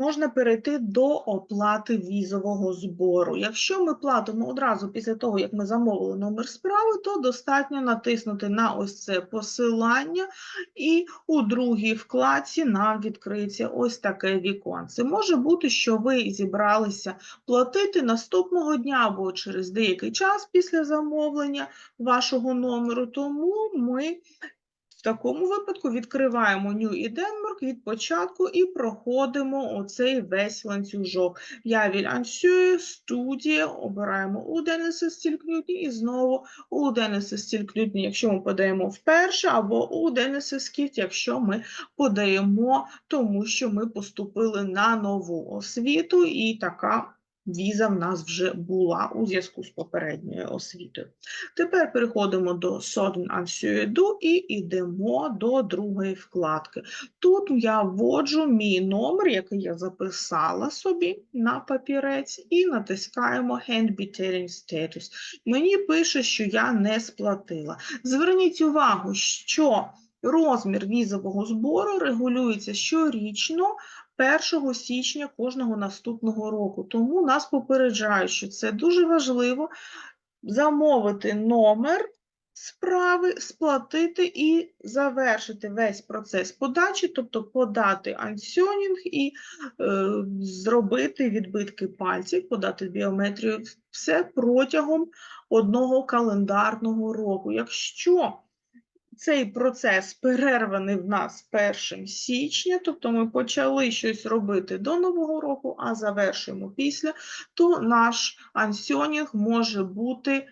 можна перейти до оплати візового збору. Якщо ми платимо одразу після того, як ми замовили номер справи, то достатньо натиснути на ось це посилання, і у другій вкладці нам відкриється ось таке віконце. Може бути, що ви зібралися платити наступного дня або через деякий час після замовлення вашого номеру, тому ми в такому випадку відкриваємо New і Denmark від початку і проходимо оцей весь ланцюжок. Я віль ансює, студія, обираємо у Денниса стількнютні і знову у Денниса стількнютні, якщо ми подаємо вперше, або у Денниса скіфт, якщо ми подаємо, тому що ми поступили на нову освіту і така віза в нас вже була у зв'язку з попередньою освітою. Тепер переходимо до Sodden Ansødu і йдемо до другої вкладки. Тут я вводжу мій номер, який я записала собі на папірець, і натискаємо Hand Betailing Status. Мені пише, що я не сплатила. Зверніть увагу, що розмір візового збору регулюється щорічно 1 січня кожного наступного року. Тому нас попереджають, що це дуже важливо замовити номер справи, сплатити і завершити весь процес подачі, тобто подати ансьонінг і е, зробити відбитки пальців, подати біометрію, все протягом одного календарного року. Якщо цей процес перерваний в нас 1 січня, тобто ми почали щось робити до Нового року, а завершуємо після, то наш ансьонінг може бути е,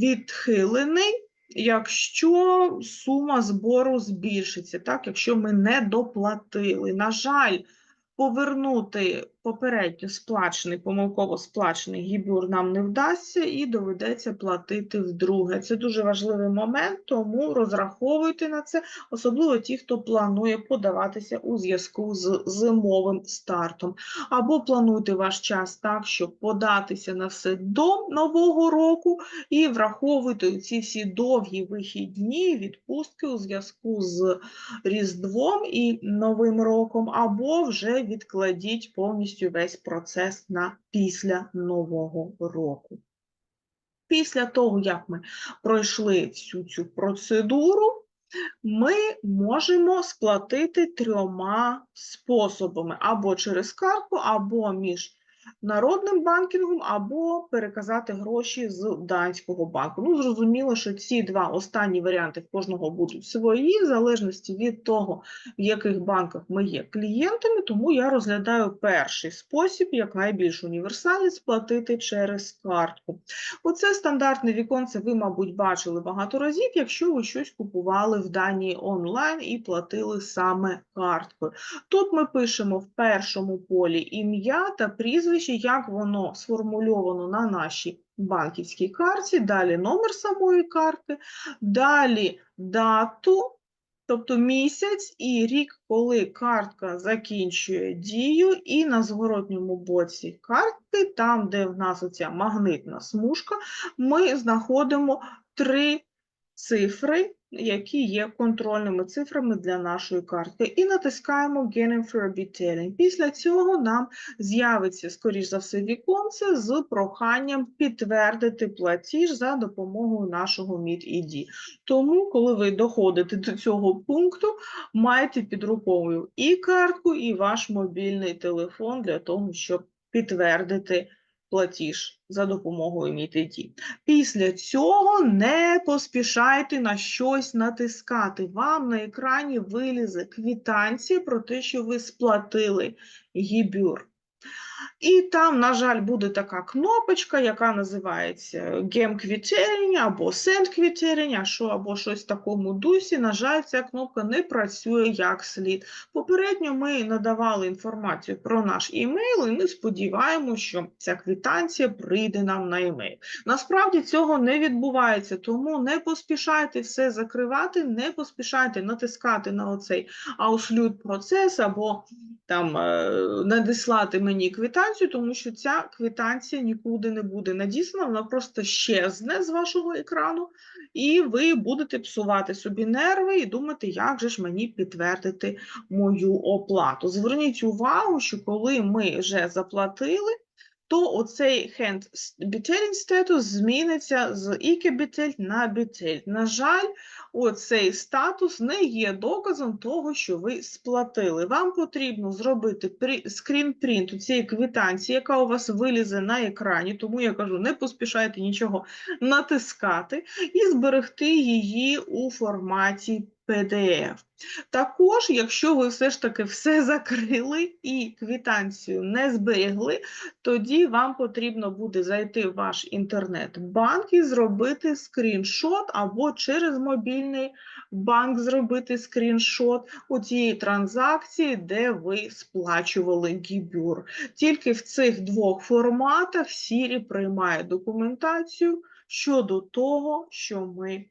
відхилений, якщо сума збору збільшиться, так, якщо ми не доплатили. На жаль, повернути попередньо сплачений, помилково сплачений гібюр нам не вдасться і доведеться платити вдруге. Це дуже важливий момент, тому розраховуйте на це, особливо ті, хто планує подаватися у зв'язку з зимовим стартом. Або плануйте ваш час так, щоб податися на все до Нового року і враховуйте ці всі довгі вихідні, відпустки у зв'язку з Різдвом і Новим роком, або вже відкладіть повністю весь процес на після Нового року. Після того, як ми пройшли всю цю процедуру, ми можемо сплатити трьома способами: або через картку, або між народним банкінгом або переказати гроші з данського банку. Ну, зрозуміло, що ці два останні варіанти в кожного будуть свої, в залежності від того, в яких банках ми є клієнтами, тому я розглядаю перший спосіб, як найбільш універсальний, сплатити через картку. Оце стандартне віконце, ви, мабуть, бачили багато разів, якщо ви щось купували в Данії онлайн і платили саме карткою. Тут ми пишемо в першому полі ім'я та прізвище, як воно сформульовано на нашій банківській карті, далі номер самої карти, далі дату, тобто місяць і рік, коли картка закінчує дію, і на зворотньому боці картки, там, де в нас оця магнитна смужка, ми знаходимо три цифри, які є контрольними цифрами для нашої картки, і натискаємо Get for Detailing. Після цього нам з'явиться, скоріш за все, віконце з проханням підтвердити платіж за допомогою нашого MIT-ID. Тому, коли ви доходите до цього пункту, майте під рукою і картку, і ваш мобільний телефон для того, щоб підтвердити платіж за допомогою MIT-ID. Після цього не поспішайте на щось натискати. Вам на екрані вилізе квітанція про те, що ви сплатили гібюр. І там, на жаль, буде така кнопочка, яка називається Quitering або Quitering, що, або щось в такому дусі. На жаль, ця кнопка не працює як слід. Попередньо ми надавали інформацію про наш імейл, і ми сподіваємося, що ця квитанція прийде нам на імейл. Насправді цього не відбувається, тому не поспішайте все закривати, не поспішайте натискати на оцей ауслют процес або там е, надіслати мені квитанцію, тому що ця квитанція нікуди не буде надіслана, вона просто щезне з вашого екрану, і ви будете псувати собі нерви і думати, як же ж мені підтвердити мою оплату. Зверніть увагу, що коли ми вже заплатили, то оцей hand bettelling статус зміниться з betalt на betalt. На жаль, оцей статус не є доказом того, що ви сплатили. Вам потрібно зробити скрінпринт у цієї квитанції, яка у вас вилізе на екрані, тому я кажу, не поспішайте нічого натискати і зберегти її у форматі PDF. Також, якщо ви все ж таки все закрили і квитанцію не зберегли, тоді вам потрібно буде зайти в ваш інтернет-банк і зробити скріншот, або через мобільний банк зробити скріншот у тієї транзакції, де ви сплачували гібюр. Тільки в цих двох форматах Сірі приймає документацію щодо того, що ми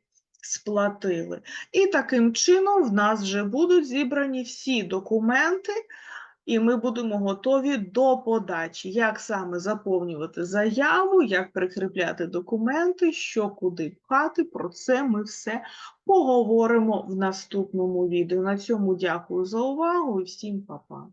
сплатили. І таким чином в нас вже будуть зібрані всі документи, і ми будемо готові до подачі, як саме заповнювати заяву, як прикріпляти документи, що куди пхати. Про це ми все поговоримо в наступному відео. На цьому дякую за увагу і всім па-па.